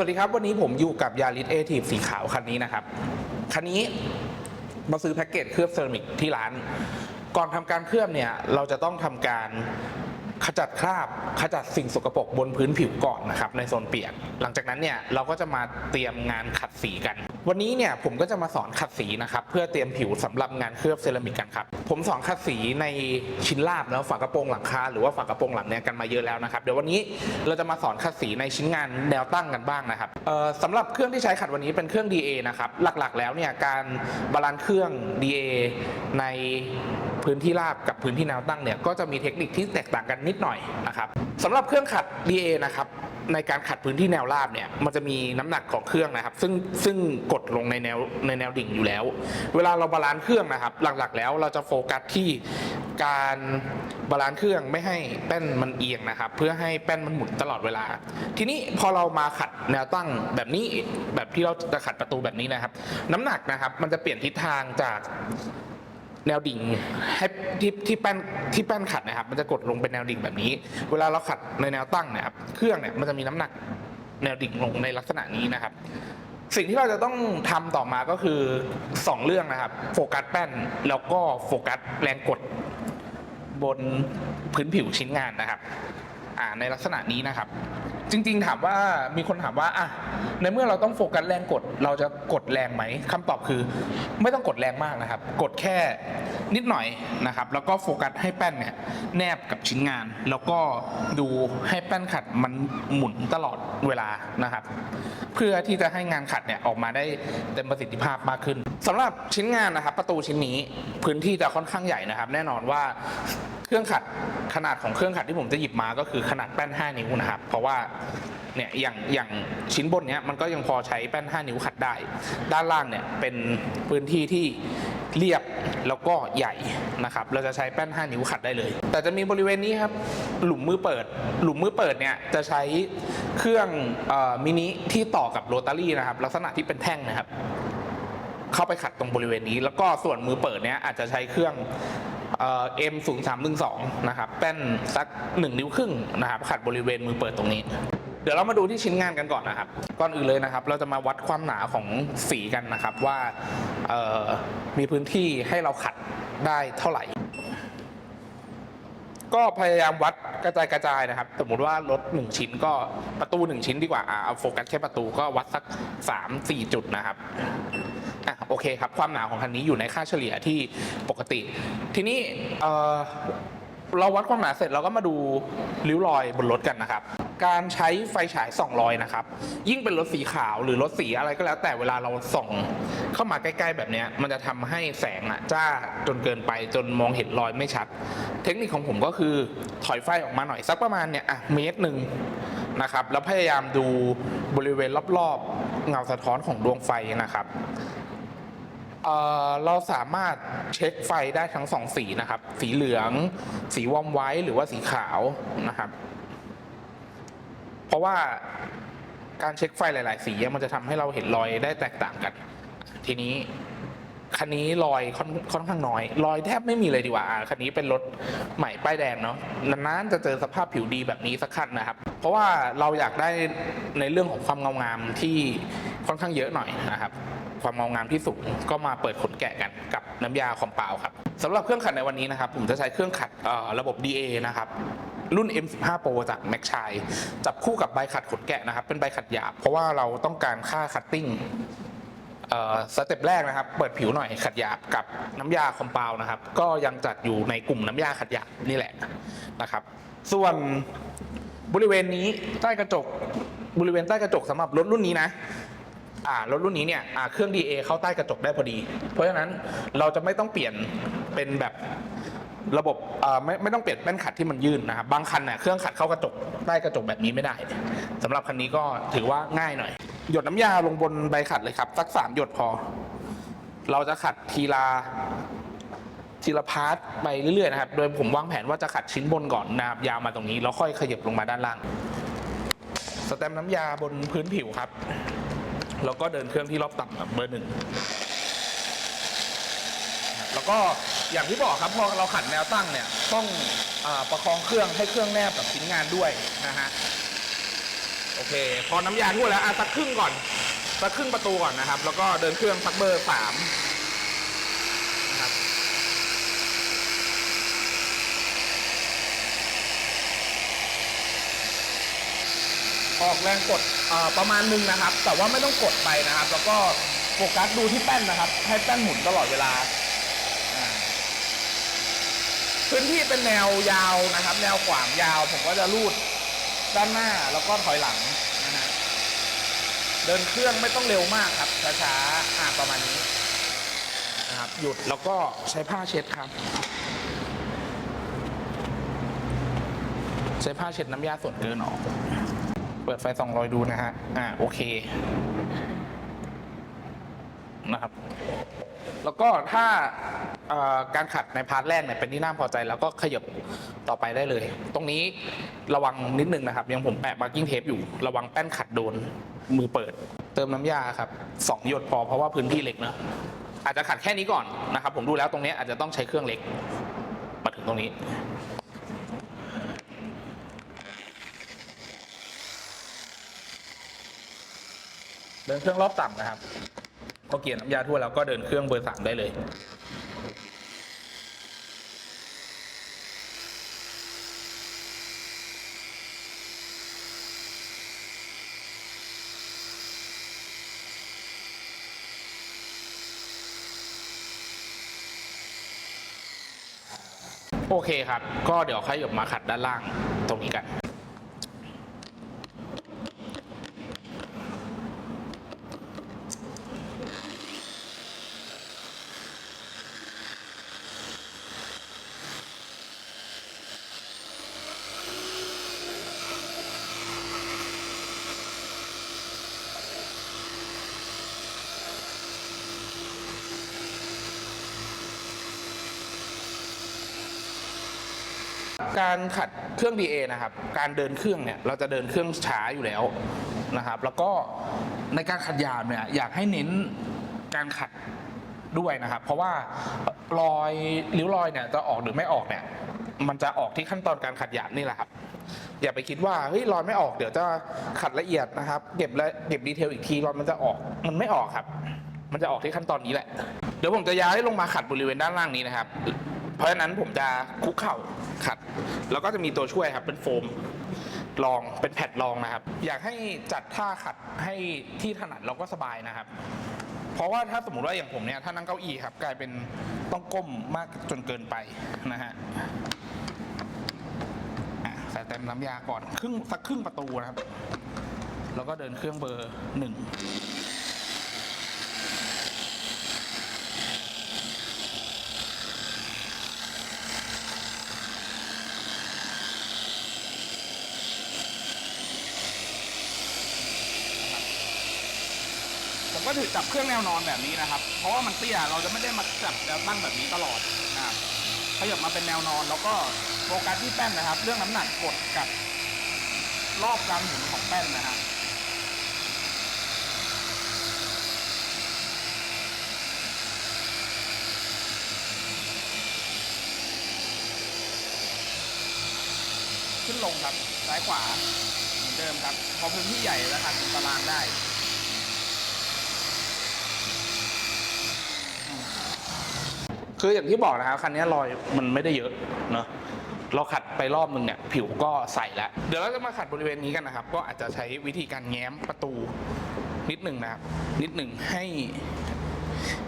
สวัสดีครับวันนี้ผมอยู่กับยาริสเอทีฟสีขาวคันนี้นะครับ คันนี้มาซื้อแพ็กเกจเคลือบเซรามิกที่ร้าน ก่อนทำการเคลือบเนี่ยเราจะต้องทำการขจัดคราบขจัดสิ่งสกปรกบนพื้นผิวก่อนนะครับในโซนเปียก หลังจากนั้นเนี่ยเราก็จะมาเตรียมงานขัดสีกัน วันนี้เนี่ยผมก็จะมาสอนขัดสีนะครับเพื่อเตรียมผิวสำหรับงานเคลือบเซรามิกกันครับผมสอนขัดสีในชิ้นลาบแล้วฝากระโปรงหลังคาหรือว่าฝากระโปรงหลังเนี่ยกันมาเยอะแล้วนะครับเดี๋ยววันนี้เราจะมาสอนขัดสีในชิ้นงานแนวตั้งกันบ้างนะครับสำหรับเครื่องที่ใช้ขัดวันนี้เป็นเครื่อง DA นะครับหลักๆ แล้วเนี่ยการบาลานซ์เครื่อง DA ในพื้นที่ราบกับพื้นที่แนวตั้งเนี่ยก็จะมีเทคนิคที่แตกต่างกันนิดหน่อยนะครับสำหรับเครื่องขัด DA นะครับ ในการขัดพื้นที่แนวราบเนี่ยมันจะมีน้ำหนักของเครื่องนะครับ ซึ่งซึ่งกดลงในแนวในแนวดิ่งอยู่แล้ว เวลาเราบาลานซ์เครื่องนะครับ หลักๆ แล้วเราจะโฟกัสที่การบาลานซ์เครื่องไม่ให้แป้นมันเอียงนะครับ เพื่อให้แป้นมันหมุนตลอดเวลา ทีนี้พอเรามาขัดแนวตั้งแบบนี้แบบที่เราจะขัดประตูแบบนี้นะครับ น้ำหนักนะครับ มันจะเปลี่ยนทิศทางจาก แนวดิ่งให้ที่ที่แป้นที่แป้นขัดนะครับ มันจะกดลงเป็นแนวดิ่งแบบนี้ เวลาเราขัดในแนวตั้งนะครับ เครื่องเนี่ยมันจะมีน้ำหนักแนวดิ่งลงในลักษณะนี้นะครับ สิ่งที่เราจะต้องทำต่อมาก็คือ 2 เรื่องนะครับ โฟกัสแป้นแล้วก็โฟกัสแรงกดบนพื้นผิวชิ้นงานนะครับ อ่าในลักษณะนี้นะครับ จริง ๆ ถามว่ามีคนถามว่าอะในเมื่อเราต้องโฟกัสแรงกด เราจะกดแรงไหมคำตอบคือ ไม่ต้องกดแรงมากนะครับ กดแค่นิดหน่อยนะครับ แล้วก็โฟกัสให้แป้นเนี่ยแนบกับชิ้นงาน แล้วก็ดูให้แป้นขัดมันหมุนตลอดเวลานะครับ เพื่อที่จะให้งานขัดเนี่ยออกมาได้เต็มประสิทธิภาพมากขึ้น สำหรับชิ้นงานนะครับประตูชิ้นนี้พื้นที่จะค่อนข้างใหญ่นะครับ แน่นอนว่าเครื่องขัดขนาดของเครื่องขัดที่ผมจะหยิบมาก็คือขนาดแป้น 5 นิ้วนะครับ เพราะว่าเนี่ยอย่างอย่างชิ้นบนเนี้ยมันก็ยังพอใช้แป้น 5 นิ้วขัดได้ ด้านล่างเนี่ยเป็นพื้นที่ที่เรียบแล้วก็ใหญ่นะครับ เราจะใช้แป้น 5 นิ้วขัดได้เลย แต่จะมีบริเวณนี้ครับ หลุมมือเปิด หลุมมือเปิดเนี่ยจะใช้เครื่องออมินิที่ต่อกับโรตารี่นะครับ ลักษณะที่เป็นแท่งนะครับ เข้าไปขัดตรงบริเวณนี้ แล้วก็ส่วนมือเปิดเนี้ยอาจจะใช้เครื่องเอ็มศูนย์สามหนึ่งสองนะครับแป้นสักหนึ่งนิ้วครึ่งนะครับขัดบริเวณมือเปิดตรงนี้ เดี๋ยวเรามาดูที่ชิ้นงานกันก่อนนะครับ ก่อนอื่นเลยนะครับ เราจะมาวัดความหนาของสีกันนะครับว่ามีพื้นที่ให้เราขัดได้เท่าไหร่ ก็พยายามวัดกระจายกระจายนะครับ สมมติว่ารถหนึ่งชิ้นก็ประตูหนึ่งชิ้นดีกว่าเอาโฟกัสแค่ประตูก็วัดสักสามสี่จุดนะครับ อะโอเคครับ ความหนาของคันนี้อยู่ในค่าเฉลี่ยที่ปกติ ทีนี้เอ่อเราวัดความหนาเสร็จเราก็มาดูริ้วรอยบนรถกันนะครับ การใช้ไฟฉายส่องรอยนะครับ ยิ่งเป็นรถสีขาวหรือรถสีอะไรก็แล้ว แต่เวลาเราส่องเข้ามาใกล้ๆแบบนี้มันจะทำให้แสงอะจ้าจนเกินไปจนมองเห็นรอยไม่ชัด เทคนิคของผมก็คือถอยไฟออกมาหน่อยสักประมาณเนี่ยอะเมตรหนึ่ง นะครับ แล้วพยายามดูบริเวณรอบๆ เงาสะท้อนของดวงไฟนะครับเเราสามารถเช็คไฟได้ทั้งสองสีนะครับ สีเหลือง สีวอมไว้หรือว่าสีขาวนะครับ เพราะว่าการเช็คไฟหลาย ๆ สีมันจะทำให้เราเห็นรอยได้แตกต่างกัน ทีนี้ คันนี้รอยค่อนค่อนข้างน้อย รอยแทบไม่มีเลยดีกว่าคันนี้เป็นรถใหม่ป้ายแดงเนาะนานๆจะเจอสภาพผิวดีแบบนี้สักคันนะครับ เพราะว่าเราอยากได้ในเรื่องของความเงางามที่ค่อนข้างเยอะหน่อยนะครับความเงางามที่สูงก็มาเปิดขนแกะกันกับน้ำยาคอมเปล่าครับสำหรับเครื่องขัดในวันนี้นะครับผมจะใช้เครื่องขัดระบบ DA นะครับรุ่น M15 Pro จากแม็กชัยจับคู่กับใบขัดขนแกะนะครับ เป็นใบขัดหยาบเพราะว่าเราต้องการค่าคัตติ้ง สเต็ปแรกนะครับ เปิดผิวหน่อยขัดหยาบกับน้ำยาคอมเปลนะครับ ก็ยังจัดอยู่ในกลุ่มน้ำยาขัดหยาบนี่แหละนะครับ ส่วนบริเวณนี้ใต้กระจกบริเวณใต้กระจกสำหรับรถรุ่นนี้นะอ่ารถรุ่นนี้เนี่ยเครื่อง DA เข้าใต้กระจกได้พอดี เพราะฉะนั้นเราจะไม่ต้องเปลี่ยนเป็นแบบระบบไม่ไม่ต้องเปลี่ยนแป้นขัดที่มันยื่นนะครับ บางคันเนี่ยเครื่องขัดเข้ากระจกใต้กระจกแบบนี้ไม่ได้สำหรับคันนี้ก็ถือว่าง่ายหน่อย หยดน้ำยาลงบนใบขัดเลยครับ สักสามหยดพอ เราจะขัดทีละทีละพาร์ทไปเรื่อยๆนะครับ โดยผมวางแผนว่าจะขัดชิ้นบนก่อนนะครับยาวมาตรงนี้แล้วค่อยขยับลงมาด้านล่าง สแตมป์น้ำยาบนพื้นผิวครับ แล้วก็เดินเครื่องที่รอบต่ำครับเบอร์หนึ่งแล้วก็อย่างที่บอกครับพอเราขัดแนวตั้งเนี่ยต้องอประคองเครื่องให้เครื่องแนบกับชิ้นงานด้วยนะฮะ โอเค พอน้ำยาทั่วแล้วอะสักครึ่งก่อน สักครึ่งประตูก่อนนะครับ แล้วก็เดินเครื่องสักเบอร์สามนะครับ ออกแรงกดเอ่อประมาณหนึงนะครับ แต่ว่าไม่ต้องกดไปนะครับ แล้วก็โฟกัสดูที่แป้นนะครับ ให้แป้นหมุนตลอดเวลาอ่า พื้นที่เป็นแนวยาวนะครับ แนวขวางยาว ผมก็จะรูด ด้านหน้าแล้วก็ถอยหลังนะฮะเดินเครื่องไม่ต้องเร็วมากครับช้าๆอ่าประมาณนี้นะครับหยุดแล้วก็ใช้ผ้าเช็ดครับ ใช้ผ้าเช็ดน้ำยาส่วนเกินออกเปิดไฟส่องรอยดูนะฮะอ่าโอเคนะครับ แล้วก็ถ้าการขัดในพาร์ทแรกเนี่ยเป็นที่น่าพอใจ แล้วก็ขยับต่อไปได้เลย ตรงนี้ระวังนิดนึงนะครับ ยังผมแปะมาร์กิ้งเทปอยู่ระวังแป้นขัดโดนมือเปิด เติมน้ำยาครับสองหยดพอเพราะว่าพื้นที่เล็กเนอะอาจจะขัดแค่นี้ก่อนนะครับ ผมดูแล้วตรงนี้อาจจะต้องใช้เครื่องเล็กมาถึงตรงนี้เดินเครื่องรอบต่ำนะครับ พอเกียร์น้ำยาทั่วแล้วก็เดินเครื่องเบอร์สามได้เลยโอเคครับ ก็เดี๋ยวขยับมาขัดด้านล่างตรงนี้กัน การขัดเครื่อง DA นะครับ การเดินเครื่องเนี่ยเราจะเดินเครื่องช้าอยู่แล้วนะครับ แล้วก็ในการขัดหยาบเนี่ยอยากให้เน้นการขัดด้วยนะครับ เพราะว่ารอยริ้วรอยเนี่ยจะออกหรือไม่ออกเนี่ยมันจะออกที่ขั้นตอนการขัดหยาบนี่แหละครับ อย่าไปคิดว่าเฮ้ยรอยไม่ออกเดี๋ยวจะขัดละเอียดนะครับ เก็บละเก็บดีเทลอีกทีรอยมันจะออกมันไม่ออกครับ มันจะออกที่ขั้นตอนนี้แหละ เดี๋ยวผมจะย้ายลงมาขัดบริเวณด้านล่างนี้นะครับ เพราะฉะนั้นผมจะคุกเข่าขัด แล้วก็จะมีตัวช่วยครับเป็นโฟมรองเป็นแผ่นรองนะครับ อยากให้จัดท่าขัดให้ที่ถนัดเราก็สบายนะครับ เพราะว่าถ้าสมมติว่าอย่างผมเนี่ยถ้านั่งเก้าอี้ครับ กลายเป็นต้องก้มมากจนเกินไปนะฮะอะใส่เต็มน้ำยาก่อนครึ่งสักครึ่งประตูนะครับ แล้วก็เดินเครื่องเบอร์หนึ่ง ผมก็ถือจับเครื่องแนวนอนแบบนี้นะครับ เพราะว่ามันเตี้ยเราจะไม่ได้มาจับแนวตั้งแบบนี้ตลอดนะขยับมาเป็นแนวนอน แล้วก็โฟกัสที่แป้นนะครับ เรื่องน้ำหนักกดกับรอบการหมุนของแป้นนะครับขึ้นลงครับซ้ายขวาเหมือนเดิมครับ พอพื้นที่ใหญ่แล้วครับตารางได้ คืออย่างที่บอกนะครับคันนี้รอยมันไม่ได้เยอะเนอะเราขัดไปรอบนึงเนี่ยผิวก็ใสแล้ว เดี๋ยวเราจะมาขัดบริเวณนี้กันนะครับ ก็อาจจะใช้วิธีการแง้มประตูนิดหนึ่งนะครับ นิดหนึ่งให้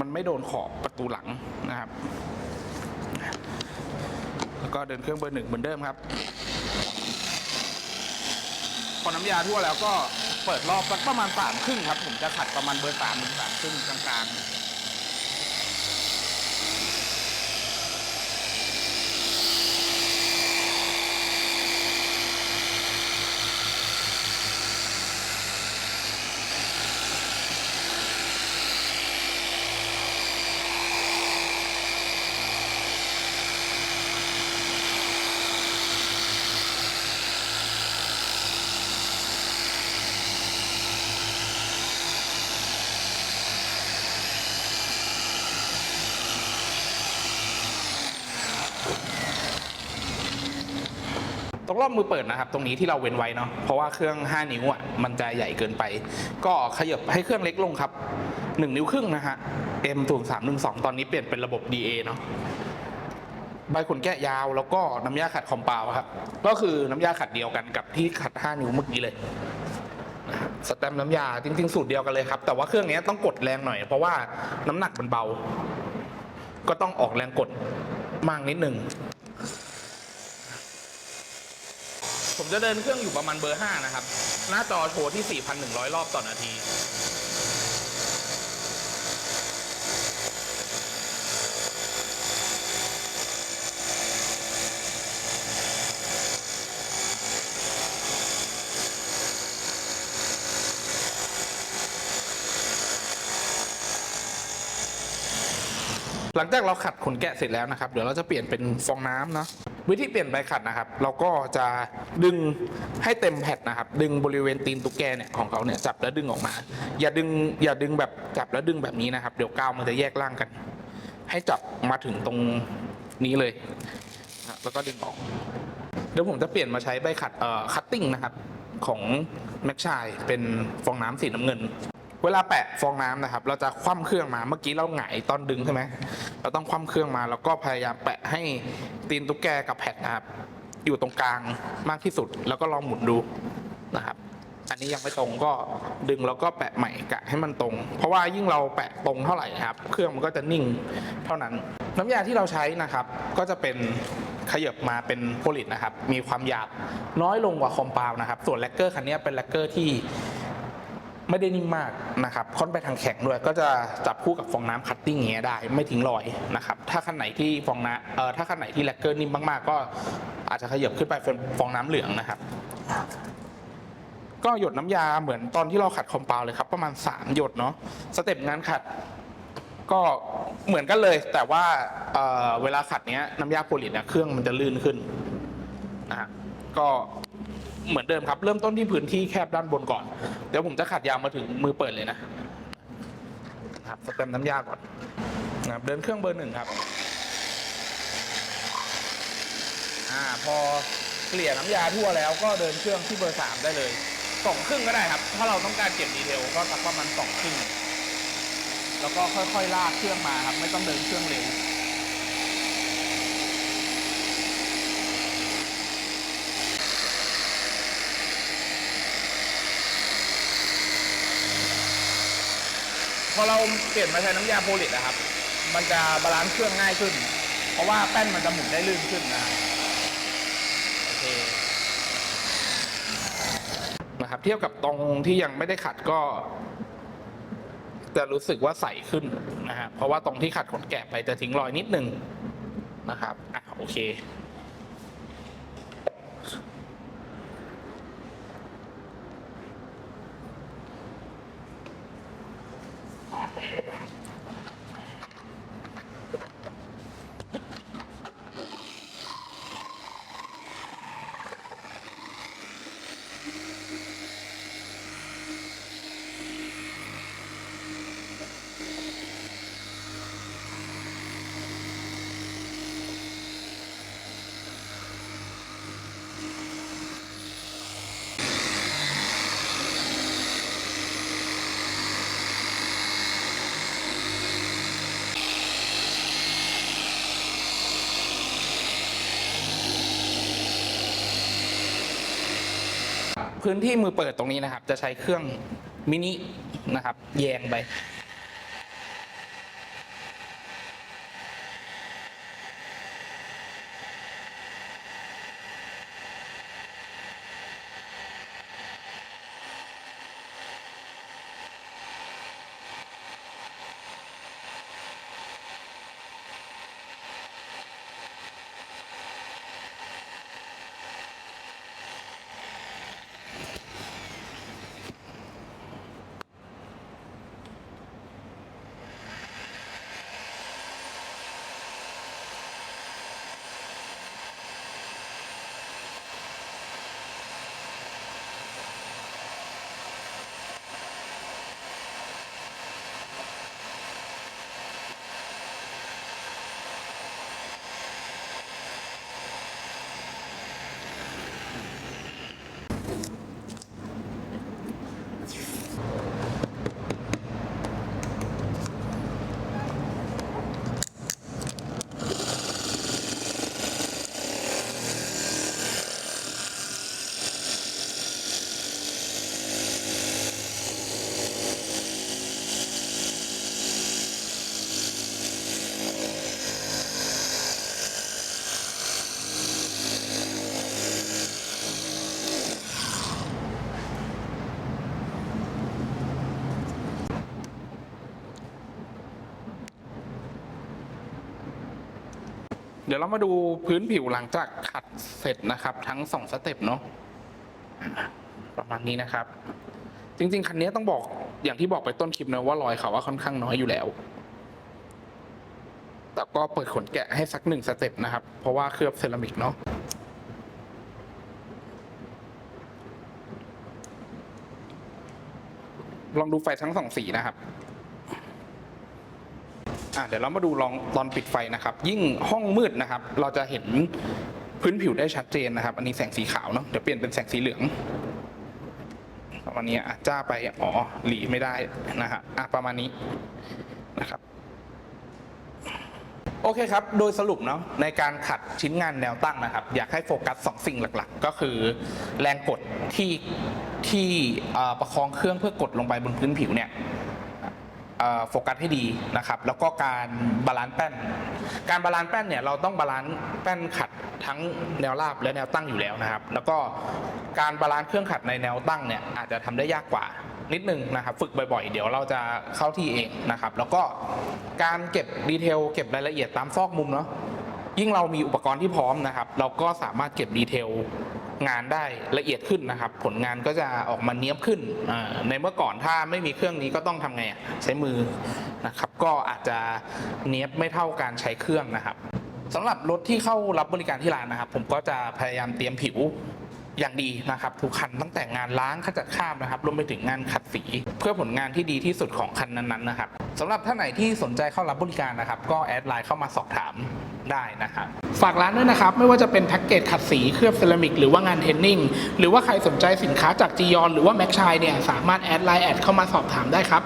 มันไม่โดนขอบประตูหลังนะครับ แล้วก็เดินเครื่องเบอร์หนึ่งเหมือนเดิมครับพอน้ำยาทั่วแล้วก็เปิดรอบสักประมาณสามครึ่งครับ ผมจะขัดประมาณเบอร์สามถึงสามครึ่งกลางๆ รงรอบมือเปิดนะครับ ตรงนี้ที่เราเว้นไว้เนาะเพราะว่าเครื่อง 5 นิ้วอะมันจะใหญ่เกินไป ก็ขยับให้เครื่องเล็กลงครับ 1 นิ้วครึ่งนะฮะ M 0 3 1 2ตอนนี้เปลี่ยนเป็นระบบ DA เนาะใบขนแกะยาวแล้วก็น้ำยาขัดคอมเปาครับ ก็คือน้ำยาขัดเดียวกันกับที่ขัด 5 นิ้วเมื่อกี้เลยสแตมป์น้ำยาจริงๆ สูตรเดียวกันเลยครับ แต่ว่าเครื่องนี้ต้องกดแรงหน่อย เพราะว่าน้ำหนักมันเบา ก็ต้องออกแรงกดมากนิดนึง ผมจะเดินเครื่องอยู่ประมาณเบอร์ 5 นะครับ หน้าจอโชว์ที่ 4,100 รอบต่อนาที หลังจากเราขัดขนแกะเสร็จแล้วนะครับ เดี๋ยวเราจะเปลี่ยนเป็นฟองน้ำเนาะ วิธีเปลี่ยนใบขัดนะครับ เราก็จะดึงให้เต็มแผ่นนะครับ ดึงบริเวณตีนตุ๊กแกเนี่ยของเขาเนี่ยจับแล้วดึงออกมา อย่าดึงอย่าดึงแบบจับแล้วดึงแบบนี้นะครับ เดี๋ยวกาวมันจะแยกร่างกัน ให้จับมาถึงตรงนี้เลย แล้วก็ดึงออก เดี๋ยวผมจะเปลี่ยนมาใช้ใบขัดเอ่อคัตติ้งนะครับของแม็กชายเป็นฟองน้ำสีน้ำเงิน เวลาแปะฟองน้ำนะครับ เราจะคว่ำเครื่องมาเมื่อกี้เราหงายตอนดึงใช่ไหมเราต้องคว่ำเครื่องมา แล้วก็พยายามแปะให้ตีนตุ๊กแกกับแผ่นนะครับ อยู่ตรงกลางมากที่สุด แล้วก็ลองหมุนดูนะครับ อันนี้ยังไม่ตรงก็ดึงแล้วก็แปะใหม่กะให้มันตรง เพราะว่ายิ่งเราแปะตรงเท่าไหร่นะครับ เครื่องมันก็จะนิ่งเท่านั้น น้ำยาที่เราใช้นะครับ ก็จะเป็นขยับมาเป็นโพลิตนะครับ มีความหยาบน้อยลงกว่าคอมเปลนะครับ ส่วนแลกเกอร์คันนี้เป็นแลกเกอร์ที่ ไม่ได้นิ่มมากนะครับค่อนไปทางแข็งด้วย ก็จะจับคู่กับฟองน้ำคัตติ้งเงี้ยได้ไม่ทิ้งรอยนะครับถ้าคันไหนที่ฟองน้ำเอ่อถ้าคันไหนที่แลกเกอร์นิ่มมากๆ ก็อาจจะขยับขึ้นไปเป็นฟองน้ำเหลืองนะครับ ก็หยดน้ำยาเหมือนตอนที่เราขัดคอมเปลเลยครับ ประมาณ 3 หยดเนาะสเต็ปงานขัดก็เหมือนกันเลย แต่ว่าเอ่อเวลาขัดเนี้ยน้ำยาโพลิตเนี่ยเครื่องมันจะลื่นขึ้นนะฮะก็ เหมือนเดิมครับ เริ่มต้นที่พื้นที่แคบด้านบนก่อน เดี๋ยวผมจะขัดยาวมาถึงมือเปิดเลยนะครับสเต็มน้ำยาก่อนนะครับเดินเครื่องเบอร์หนึ่งครับอ่าพอเกลี่ยน้ำยาทั่วแล้วก็เดินเครื่องที่เบอร์สามได้เลยสองครึ่งก็ได้ครับ ถ้าเราต้องการเก็บดีเทลก็สักประมาณสองครึ่ง แล้วก็ค่อยๆลากเครื่องมาครับ ไม่ต้องเดินเครื่องเร็ว อเราเปลี่ยนมาใช้น้ำยาโพลิตนะครับ มันจะบาลานซ์เครื่องง่ายขึ้น เพราะว่าแป้นมันจะหมุนได้ลื่นขึ้นนะครับโอเคนะครับ เทียบกับตรงที่ยังไม่ได้ขัดก็ จะรู้สึกว่าใสขึ้นนะฮะเพราะว่าตรงที่ขัดขนแกะไปจะทิ้งรอยนิดนึงนะครับอะโอเค พื้นที่มือเปิดตรงนี้นะครับ จะใช้เครื่องมินินะครับแยงไป ดี๋ยวเรามาดูพื้นผิวหลังจากขัดเสร็จนะครับ ทั้งสองสเต็ปเนาะอะประมาณนี้นะครับ จริง ๆ คันนี้ต้องบอกอย่างที่บอกไปต้นคลิปนะว่ารอยเขาว่าค่อนข้างน้อยอยู่แล้วแต่ก็เปิดขนแกะให้สักหนึ่งสเต็ปนะครับ เพราะว่าเคลือบเซรามิกเนาะลองดูไฟทั้งสองสีนะครับ อะเดี๋ยวเรามาดูลองตอนปิดไฟนะครับ ยิ่งห้องมืดนะครับ เราจะเห็นพื้นผิวได้ชัดเจนนะครับ อันนี้แสงสีขาวเนาะเดี๋ยวเปลี่ยนเป็นแสงสีเหลืองประมาณนี้อะจ้าไปอ๋อหลีไม่ได้นะฮะอะประมาณนี้นะครับโอเคครับ โดยสรุปเนาะในการขัดชิ้นงานแนวตั้งนะครับ อยากให้โฟกัส 2 สิ่งหลักๆ ก็คือแรงกดที่ที่ประคองเครื่องเพื่อกดลงไปบนพื้นผิวเนี่ย โฟกัสให้ดีนะครับ แล้วก็การบาลานซ์แป้น การบาลานซ์แป้นเนี่ยเราต้องบาลานซ์แป้นขัดทั้งแนวราบและแนวตั้งอยู่แล้วนะครับ แล้วก็การบาลานซ์เครื่องขัดในแนวตั้งเนี่ยอาจจะทำได้ยากกว่านิดนึงนะครับ ฝึกบ่อยๆ เดี๋ยวเราจะเข้าที่เองนะครับ แล้วก็การเก็บดีเทลเก็บรายละเอียดตามซอกมุมเนาะยิ่งเรามีอุปกรณ์ที่พร้อมนะครับ เราก็สามารถเก็บดีเทล งานได้ละเอียดขึ้นนะครับ ผลงานก็จะออกมาเนี้ยบขึ้น ในเมื่อก่อนถ้าไม่มีเครื่องนี้ก็ต้องทำไงอะใช้มือนะครับ ก็อาจจะเนี้ยบไม่เท่าการใช้เครื่องนะครับสำหรับรถที่เข้ารับบริการที่ร้านนะครับ ผมก็จะพยายามเตรียมผิว อย่างดีนะครับทุกคันตั้งแต่งานล้างขจัดคราบนะครับรวมไปถึงงานขัดสี เพื่อผลงานที่ดีที่สุดของคันนั้นๆนะครับสำหรับท่านไหนที่สนใจเข้ารับบริการนะครับ ก็แอดไลน์เข้ามาสอบถามได้นะครับฝากร้านด้วยนะครับ ไม่ว่าจะเป็นแพ็กเกจขัดสีเคลือบเซรามิกหรือว่างานเทนนิ่งหรือว่าใครสนใจสินค้าจากจียอนหรือว่าแม็กชายเนี่ยสามารถแอดไลน์แอดเข้ามาสอบถามได้ครับ